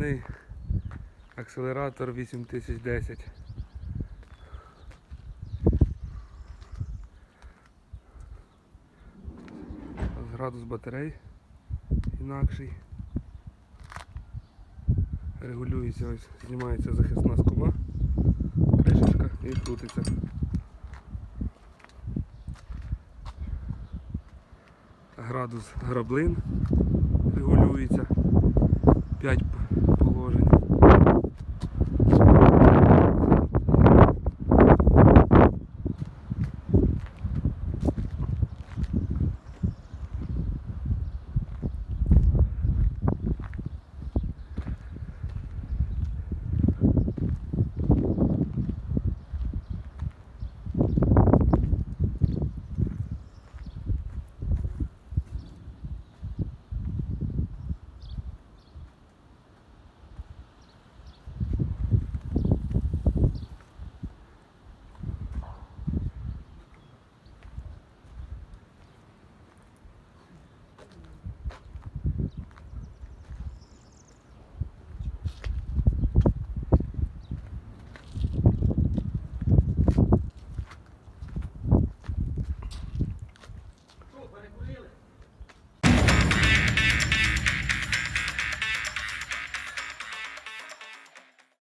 Встроєний акселератор 8010. Ось Градус батарей інакший. Регулюється, ось знімається захисна скоба, кришечка і крутиться. Градус граблин регулюється. 5